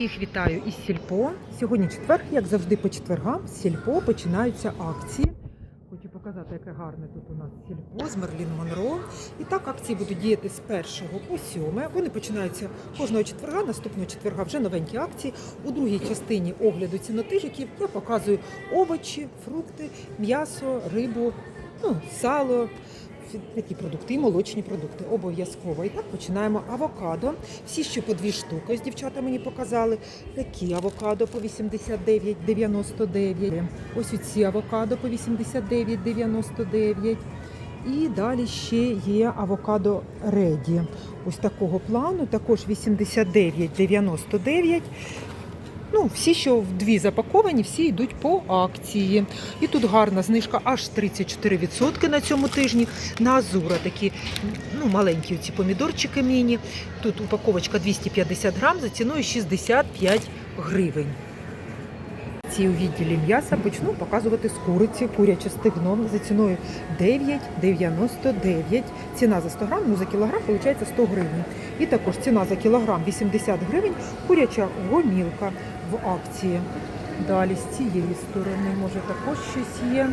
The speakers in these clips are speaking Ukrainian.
Їх вітаю із Сільпо. Сьогодні четвер, як завжди, по четвергам з Сільпо починаються акції. Хочу показати, яке гарне тут у нас Сільпо з Мерлін Монро. І так акції будуть діяти з 1 по 7. Вони починаються кожного четверга, наступного четверга вже новенькі акції. У другій частині огляду цінотижиків я показую овочі, фрукти, м'ясо, рибу, ну, сало. Такі продукти і молочні продукти обов'язково. І так починаємо авокадо. всі ще по дві штуки. Ось дівчата мені показали. Такі авокадо по 89,99. Ось оці авокадо по 89,99. І далі ще є авокадо Реді. Ось такого плану, також 89,99. Ну, всі, що в дві запаковані, всі йдуть по акції. І тут гарна знижка аж 34% на цьому тижні. На Азура такі ну, маленькі ці помідорчики міні. Тут упаковочка 250 грам за ціною 65 гривень. Ці у відділі м'яса почну показувати з куриці, куряче стегно за ціною 9,99. Ціна за 100 грам, ну за кілограм виходить 100 гривень. І також ціна за кілограм 80 гривень, куряча гомілка в акції. Далі з цієї сторони, може також щось є.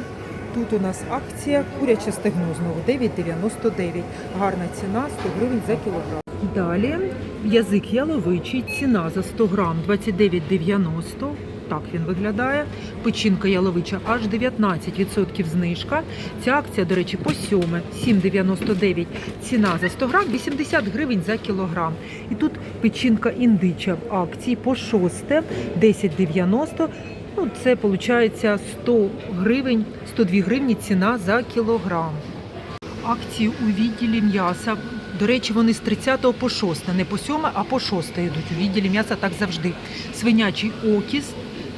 Тут у нас акція куряче стегно знову 9,99. Гарна ціна 100 гривень за кілограм. Далі язик яловичий, ціна за 100 грам 29,90. Так він виглядає. Печінка яловича аж 19% знижка. Ця акція, до речі, по 7, 7,99. Ціна за 100 грам 80 гривень за кілограм. І тут печінка індича в акції по 6, 10,90. Ну, це виходить 100 гривень, 102 гривні ціна за кілограм. Акції у відділі м'яса. До речі, вони з 30 по 6, не по 7, а по 6 йдуть. У відділі м'яса так завжди. Свинячий окіс,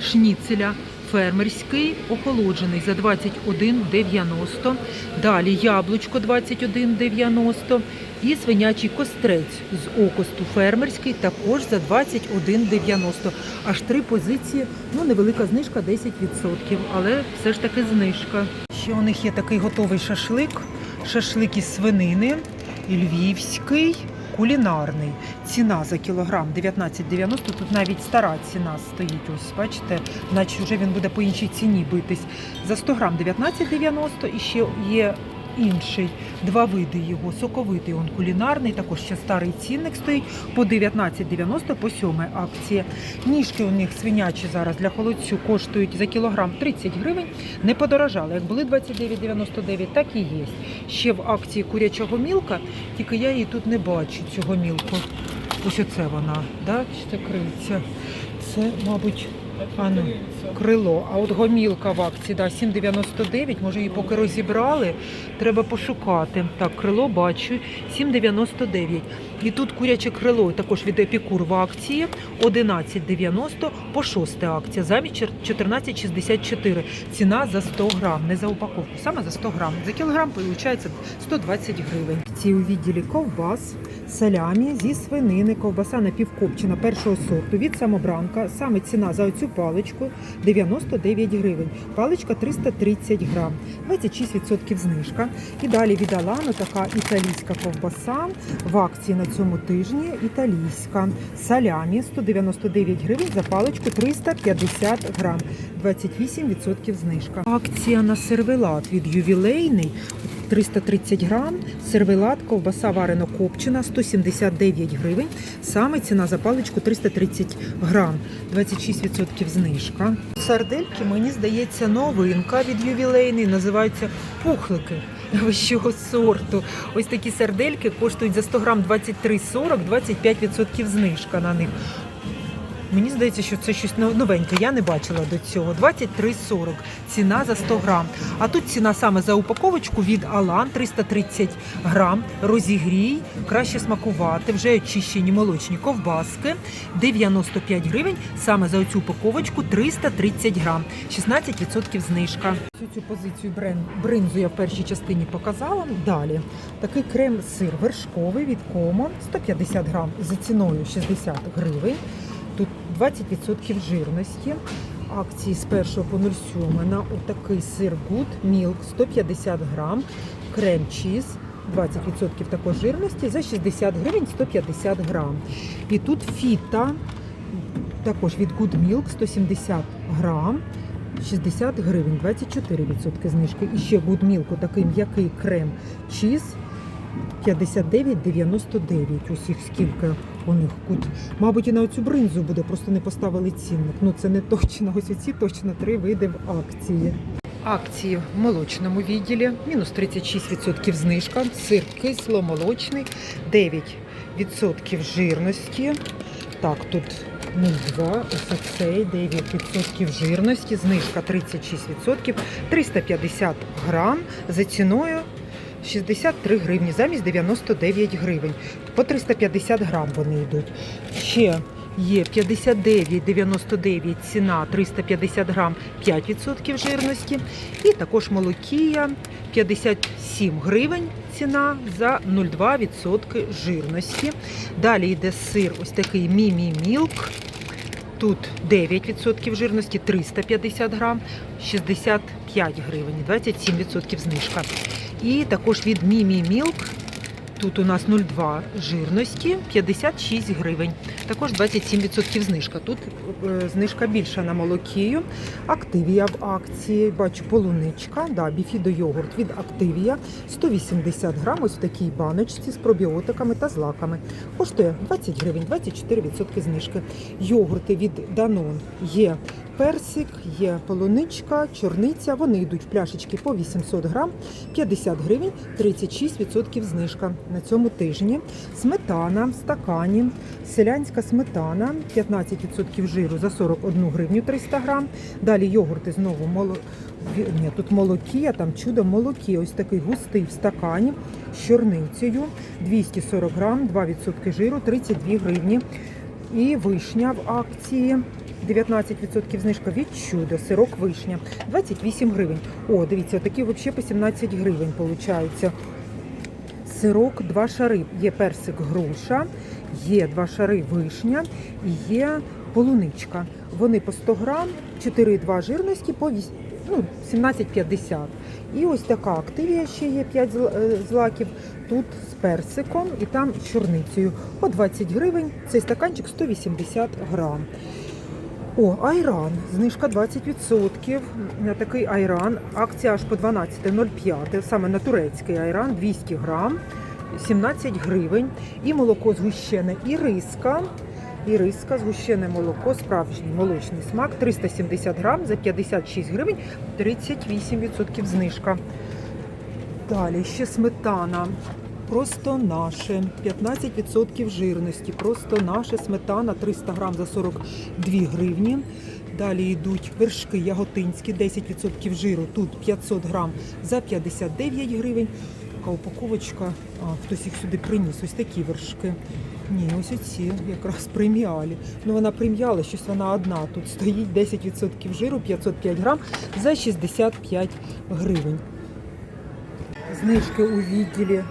шніцеля, фермерський, охолоджений за 21,90. Далі яблучко 21,90. І свинячий кострець з окосту фермерський також за 21,90. Аж три позиції, ну невелика знижка 10%, але все ж таки знижка. Ще у них є такий готовий шашлик, шашлик із свинини, львівський, кулінарний. Ціна за кілограм 19,90. Тут навіть стара ціна стоїть. Ось бачите, наче вже він буде по іншій ціні битись. За 100 грам 19,90 і ще є інший. Два види його. Соковитий он кулінарний, також ще старий цінник стоїть по 19,90 по 7 акція. Ніжки у них свинячі зараз для холодцю коштують за кілограм 30 гривень. Не подорожали. Як були 29,99, так і є. Ще в акції курячого мілка, тільки я її тут не бачу, цього мілку. Ось оце вона, да? чи це криця. Це, мабуть, а ну, крило. А от гомілка в акції, да, 7,99. Може її поки розібрали. Треба пошукати. Так, крило бачу, 7,99. І тут куряче крило, також від Епікур в акції 11,90 по 6 акція. Замість 14,64. Ціна за 100 грам, не за упаковку, саме за 100 грам. За кілограм виходить 120 гривень. Ці у відділі ковбас, салямі зі свинини, ковбаса напівкопчена першого сорту від самобранка. Саме ціна за оцю паличку 99 гривень. Паличка 330 грам, 26% знижка. І далі від Алану така італійська ковбаса в акції на цьому тижні. Італійська салямі 199 гривень за паличку 350 грам, 28% знижка. Акція на сервелат від ювілейний 330 грам, сервелат, ковбаса варено копчена 179 гривень. Саме ціна за паличку 330 грам, 26% знижка. Сардельки, мені здається, новинка від ювілейний, називаються пухлики вищого сорту. Ось такі сардельки коштують за 100 грам 23,40, 25% знижка на них. Мені здається, що це щось новеньке. Я не бачила до цього. 23,40 ціна за 100 грам. А тут ціна саме за упаковочку від Алан 330 грам. Розігрій, краще смакувати. Вже очищені молочні ковбаски 95 гривень. Саме за оцю упаковочку 330 грам. 16% знижка. Цю цю позицію бринзу я в першій частині показала. Далі такий крем-сир вершковий від Common 150 грам за ціною 60 гривень. Тут 20% жирності. Акції з 1 по 0,7 на отакий сир Good Milk 150 грам, крем чіз 20% також жирності за 60 гривень 150 грам. І тут фіта Також від Good Milk 170 грам. 60 гривень, 24% знижки. І ще Good Milk, такий м'який крем чіз 59,99. Ось їх скільки них кут. Мабуть, і на оцю бринзу буде, просто не поставили цінник. Ну це не точно. Ось оці точно три види в акції. Акції в молочному відділі, мінус 36% знижка, сир кисломолочний, 9% жирності. Так, тут 0,2, ось цей 9% жирності, знижка 36%, 350 грам за ціною 63 гривні замість 99 гривень. По 350 грам вони йдуть. Ще є 59,99 ціна 350 грам 5% жирності. І також молокія 57 гривень ціна за 0,2% жирності. Далі йде сир, ось такий Мімі Мілк. Тут 9% жирності, 350 грам, 65 гривень, 27% знижка. І також від Мімі Мілк. Тут у нас 0,2 жирності, 56 гривень. Також 27% знижка. Тут е, знижка більша на молокію. Активія в акції. Бачу полуничка, да, біфідо йогурт від Активія. 180 грам ось в такій баночці з пробіотиками та злаками. Коштує 20 гривень, 24% знижки. Йогурти від Данон є персик, є полуничка, чорниця. Вони йдуть в пляшечки по 800 грам, 50 гривень, 36% знижка на цьому тижні. Сметана в стакані, селянська сметана, 15% жиру за 41 гривню 300 грам. Далі йогурти знову моло... Ні, тут молокія, там чудо молокі. Ось такий густий в стакані з чорницею, 240 грам, 2% жиру, 32 гривні. І вишня в акції. 19% знижка від чудо, сирок вишня, 28 гривень. О, дивіться, такі взагалі по 17 гривень виходить. Сирок, два шари. Є персик груша, є два шари вишня і є полуничка. Вони по 100 грам, 4,2 жирності по ну, 17,50. І ось така активія ще є 5 е, злаків. Тут з персиком і там з чорницею. По 20 гривень. Цей стаканчик 180 грам. О, айран. Знижка 20% на такий айран. Акція аж по 12.05. Саме на турецький айран 200 грам, 17 гривень. І молоко згущене, і риска. І риска, згущене молоко, справжній молочний смак 370 грам за 56 гривень, 38% знижка. Далі ще сметана. Просто наше 15% жирності. Просто наша сметана 300 грам за 42 гривні. Далі йдуть вершки яготинські, 10% жиру. Тут 500 грам за 59 гривень. Така упаковочка, а, хтось їх сюди приніс. Ось такі вершки. Ні, ось оці якраз преміалі. Ну вона преміала, щось вона одна. Тут стоїть 10% жиру, 505 грам за 65 гривень знижки у відділі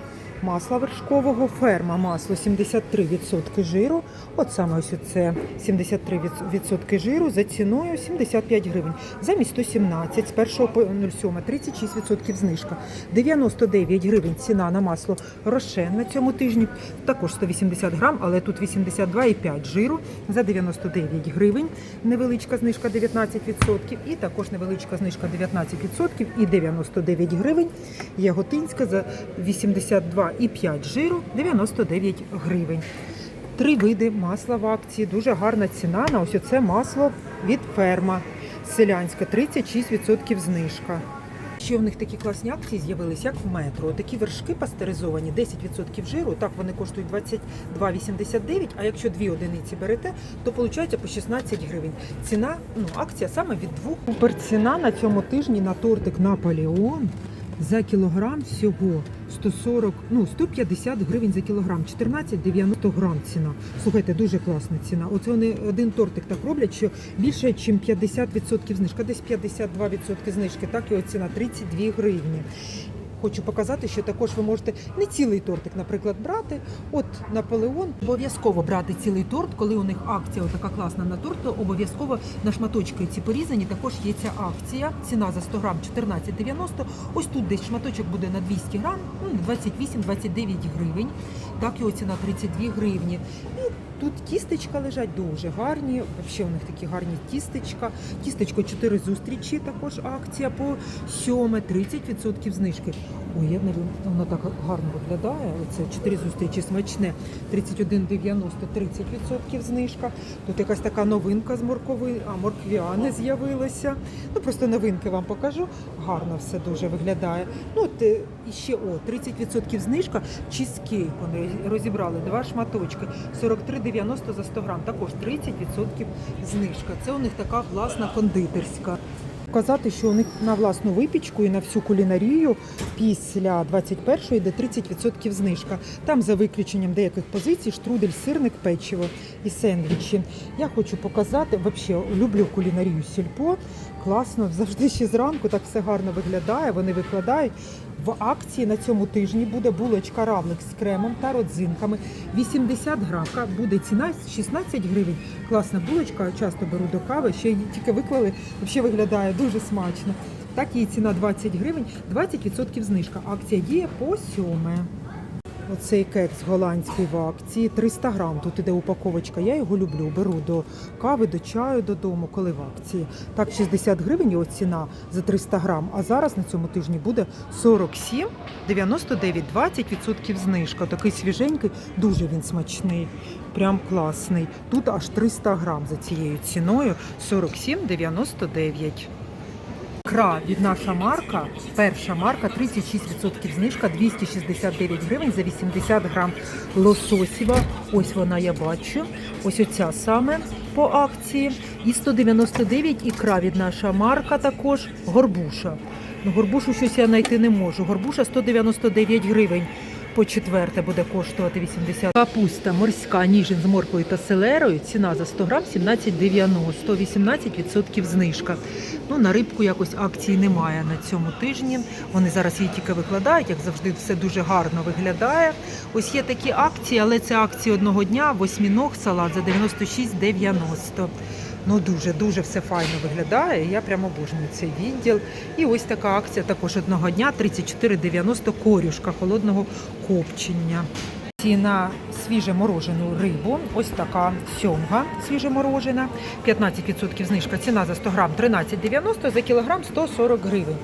масла вершкового, ферма масло 73% жиру. От саме ось це 73% жиру за ціною 75 гривень. Замість 117 з 1 по 07 36% знижка. 99 гривень ціна на масло Рошен на цьому тижні. Також 180 грам, але тут 82,5 жиру за 99 гривень. Невеличка знижка 19%. І також невеличка знижка 19% і 99 гривень. Яготинська за 82,5 жиру 99 гривень. Три види масла в акції. Дуже гарна ціна на ось оце масло від ферма. Селянська 36% знижка. Ще в них такі класні акції з'явились, як в метро. Такі вершки пастеризовані, 10% жиру. Так вони коштують 22,89, а якщо дві одиниці берете, то виходить по 16 гривень. Ціна, ну, акція саме від двох. Супер ціна на цьому тижні на тортик Наполеон за кілограм всього 140, ну 150 гривень за кілограм, 14,90 грам ціна. Слухайте, дуже класна ціна. Оце вони один тортик так роблять, що більше, ніж 50% знижка, десь 52% знижки, так його ціна 32 гривні. Хочу показати, що також ви можете не цілий тортик, наприклад, брати. От Наполеон обов'язково брати цілий торт, коли у них акція така класна на торт, то обов'язково на шматочки ці порізані. Також є ця акція. Ціна за 100 грам 14,90. Ось тут десь шматочок буде на 200 грам, ну 28-29 гривень. Так його ціна 32 гривні. І Тут тістечка лежать дуже гарні. Взагалі у них такі гарні тістечка. Тістечко 4 зустрічі, також акція по 7, 30% знижки. Ой, я воно так гарно виглядає. Оце 4 зустрічі смачне. 31,90, 30% знижка. Тут якась така новинка з моркови, а морквяне з'явилося. Ну просто новинки вам покажу. Гарно все дуже виглядає. Ну, от, е, і ще о, 30% знижка. Чізкейк вони розібрали два шматочки. 43,90 за 100 грам. Також 30% знижка. Це у них така власна кондитерська. Казати, що у на власну випічку і на всю кулінарію після 21-ї йде 30% знижка. Там за виключенням деяких позицій штрудель, сирник, печиво і сендвічі. Я хочу показати, взагалі люблю кулінарію сільпо. Класно, завжди ще зранку так все гарно виглядає. Вони викладають. В акції на цьому тижні буде булочка равлик з кремом та родзинками. 80 грамка буде ціна 16 гривень. Класна булочка, часто беру до кави. Ще її тільки виклали. Взагалі виглядає дуже смачно. Так її ціна 20 гривень, 20% знижка. Акція діє по 7. Оцей кекс голландський в акції 300 грам. Тут іде упаковочка. Я його люблю. Беру до кави, до чаю додому, коли в акції. Так, 60 гривень його ціна за 300 грам. А зараз на цьому тижні буде 47, 99, 20% знижка. Такий свіженький, дуже він смачний, прям класний. Тут аж 300 грам за цією ціною 47,99. Кра від наша марка, перша марка, 36% знижка, 269 гривень за 80 грам лососіва. Ось вона я бачу. Ось оця саме по акції. І 199 ікра від наша марка також горбуша. Ну, горбушу щось я знайти не можу. Горбуша 199 гривень. По четверте буде коштувати 80. Капуста морська, ніжин з морквою та селерою. Ціна за 100 грам 17,90, 18% знижка. Ну, на рибку якось акції немає на цьому тижні. Вони зараз її тільки викладають, як завжди, все дуже гарно виглядає. Ось є такі акції, але це акції одного дня. Восьміног салат за 96,90. Ну дуже дуже все файно виглядає. Я прямо обожнюю цей відділ. І ось така акція також одного дня 34,90 корюшка холодного копчення. Ціна свіже морожену рибу. Ось така сьомга свіже морожена. 15% знижка. Ціна за 100 грам 13,90, за кілограм 140 гривень.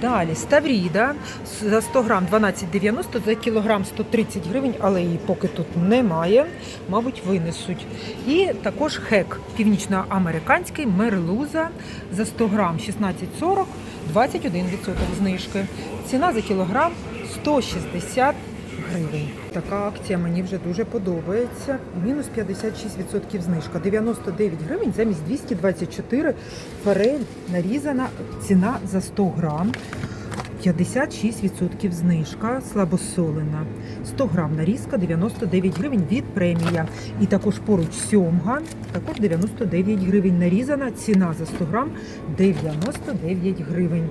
Далі ставріда за 100 грам 12,90, за кілограм 130 гривень, але її поки тут немає. Мабуть, винесуть. І також хек північноамериканський мерлуза за 100 грам 16,40, 21% знижки. Ціна за кілограм 160 гривень. Така акція мені вже дуже подобається. Мінус 56% знижка. 99 гривень замість 224 форель нарізана. Ціна за 100 грам. 56% знижка, слабосолена. 100 грам нарізка, 99 гривень від премія. І також поруч сьомга, також 99 гривень нарізана. Ціна за 100 грам 99 гривень.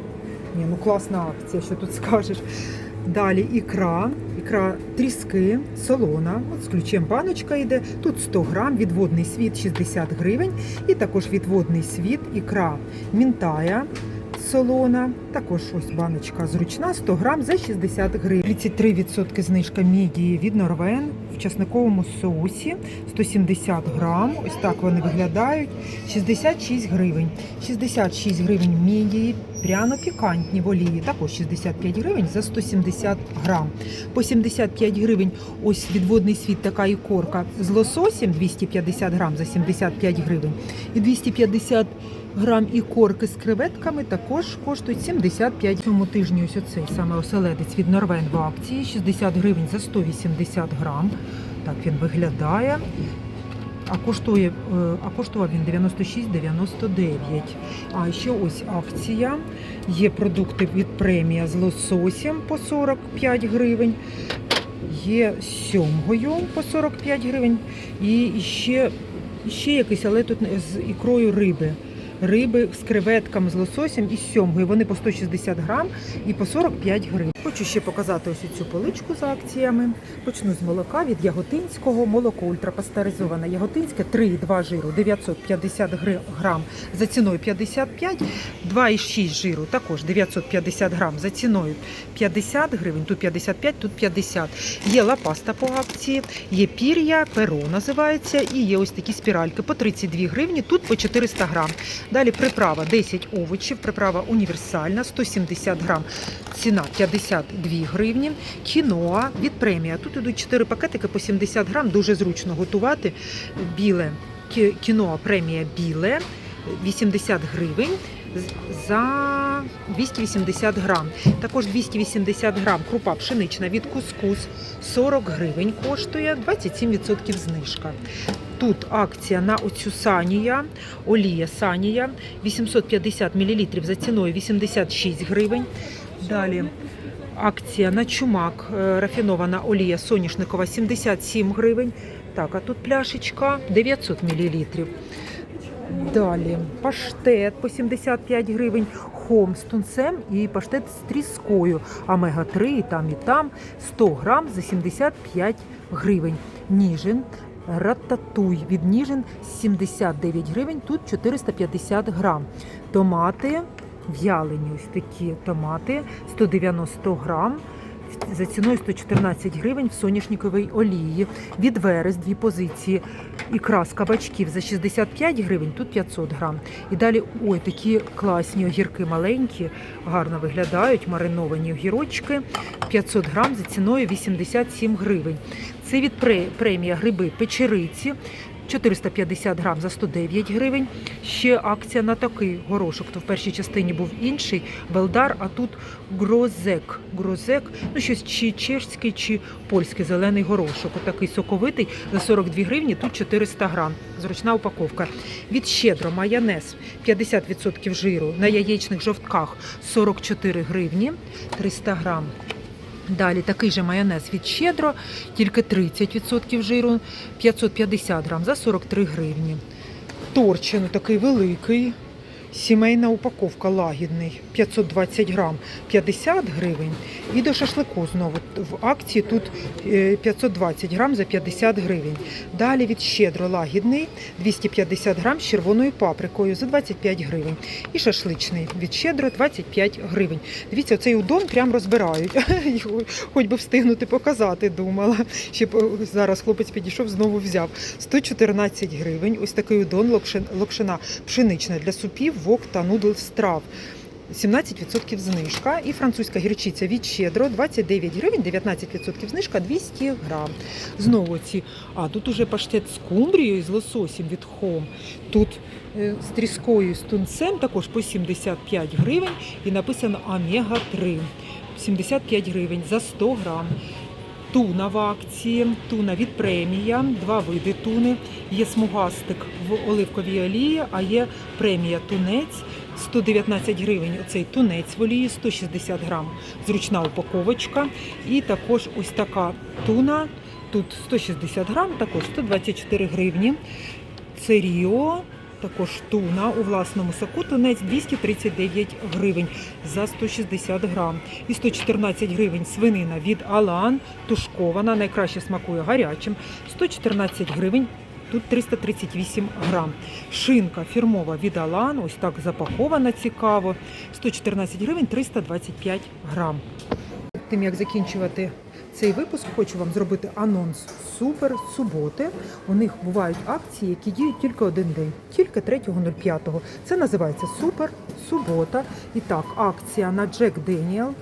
Ні, ну класна акція, що тут скажеш. Далі ікра, ікра тріски, солона, от з ключем баночка йде. Тут 100 грам, відводний світ 60 гривень. І також відводний світ, ікра мінтая солона. Також ось баночка зручна, 100 грам за 60 гривень. 33% знижка мідії від Норвен в часниковому соусі, 170 грам. Ось так вони виглядають. 66 гривень. 66 гривень мідії, пряно пікантні в олії. Також 65 гривень за 170 грам. По 75 гривень ось відводний світ така ікорка з лососем 250 грам за 75 гривень. І 250 грам ікорки з креветками також коштують 75 цьому тижні. Ось оцей саме оселедець від Норвен в акції 60 гривень за 180 грам. Так він виглядає. А коштує, е, а коштував він 96,99. А ще ось акція. Є продукти від премія з лососем по 45 гривень. Є сьомгою по 45 гривень. І ще, ще якийсь, але тут з ікрою риби. Риби з креветками, з лососем і сьомгою. Вони по 160 грам і по 45 гривень. Хочу ще показати ось цю поличку з акціями. Почну з молока від Яготинського. Молоко ультрапастеризоване Яготинське 3,2 жиру 950 гри- грам за ціною 55, 2,6 жиру також 950 грам за ціною 50 гривень, тут 55, тут 50. Є лапаста по акції, є пір'я, перо називається, і є ось такі спіральки по 32 гривні, тут по 400 грам. Далі приправа 10 овочів, приправа універсальна, 170 грам, ціна 52 гривні. Кіноа від премія. Тут ідуть 4 пакетики по 70 грам, дуже зручно готувати. Біле кі- кіноа премія біле 80 гривень за 280 грам. Також 280 грам крупа пшенична від кускус 40 гривень коштує, 27% знижка. Тут акція на оцю санія, олія санія 850 мл за ціною 86 гривень. Далі акція на чумак, е, рафінована олія соняшникова 77 гривень. Так, а тут пляшечка 900 мл. Далі паштет по 75 гривень, хом з тунцем і паштет з тріскою. Омега-3 і там, і там 100 грам за 75 гривень. Ніжин, рататуй від Ніжин 79 гривень, тут 450 грам. Томати в'ялені, ось такі томати 190 грам. За ціною 114 гривень в соняшниковій олії. Від верес дві позиції. Ікра з кабачків за 65 гривень, тут 500 грам. І далі ой, такі класні огірки маленькі, гарно виглядають, мариновані огірочки. 500 грам за ціною 87 гривень. Це від премія гриби печериці. 450 грам за 109 гривень. Ще акція на такий горошок. То в першій частині був інший Белдар, а тут грозек. Грозек, ну щось чи чешський, чи польський зелений горошок. Отакий соковитий за 42 гривні, тут 400 грам. Зручна упаковка. Від щедро майонез 50% жиру на яєчних жовтках 44 гривні, 300 грам. Далі такий же майонез від щедро, тільки 30% жиру, 550 грам за 43 гривні. Торчин такий великий, сімейна упаковка лагідний, 520 грам, 50 гривень. І до шашлику знову в акції тут е, 520 грам за 50 гривень. Далі від щедро лагідний, 250 грам з червоною паприкою за 25 гривень. І шашличний від щедро 25 гривень. Дивіться, цей удон прям розбирають. Хоч би встигнути показати, думала. Е, зараз хлопець підійшов, знову взяв. 114 гривень. Ось такий удон локшин- локшина пшенична для супів, вок та нудл страв. 17% знижка і французька гірчиця від щедро 29 гривень, 19% знижка 200 грам. Знову ці, а тут уже паштет з кумбрією з лососем від хом. Тут е, з тріскою з тунцем також по 75 гривень і написано омега 3 75 гривень за 100 грам. Туна в акції, туна від премія, два види туни. Є смугастик в оливковій олії, а є премія тунець 119 гривень. Оцей тунець в олії, 160 грам. Зручна упаковочка. І також ось така туна. Тут 160 грам, також 124 гривні. Це Ріо, також туна у власному соку. Тунець 239 гривень за 160 грам. І 114 гривень свинина від Алан, тушкована, найкраще смакує гарячим. 114 гривень. Тут 338 грам. Шинка фірмова від Алан, ось так запакована цікаво. 114 гривень 325 грам. Тим як закінчувати цей випуск, хочу вам зробити анонс супер суботи. У них бувають акції, які діють тільки один день, тільки 3.05. Це називається Супер Субота. І так, акція на Джек Деніел.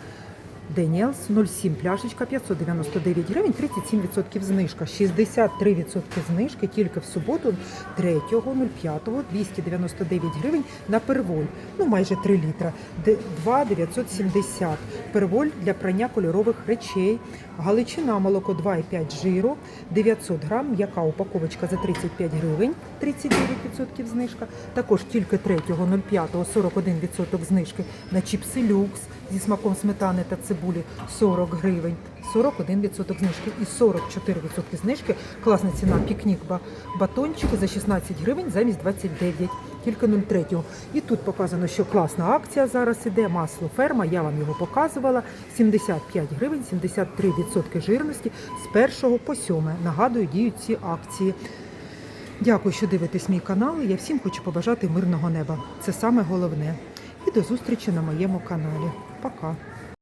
Деніелс 07 пляшечка 599 гривень, 37% знижка, 63% знижки тільки в суботу 3.05, 299 гривень на перволь, ну майже 3 літра, Д- 2,970. Перволь для прання кольорових речей, галичина молоко 2,5 жиру, 900 грам, м'яка упаковочка за 35 гривень, 39% знижка. Також тільки 3.05, 41% знижки на чіпси люкс зі смаком сметани та цибулі 40 гривень. 41% знижки і 44% знижки. Класна ціна пікнік ба- батончики за 16 гривень замість 29 тільки 0,3. І тут показано, що класна акція зараз іде. Масло ферма, я вам його показувала. 75 гривень, 73% жирності з 1 по 7. Нагадую, діють ці акції. Дякую, що дивитесь мій канал. Я всім хочу побажати мирного неба. Це саме головне. І до зустрічі на моєму каналі. Пока!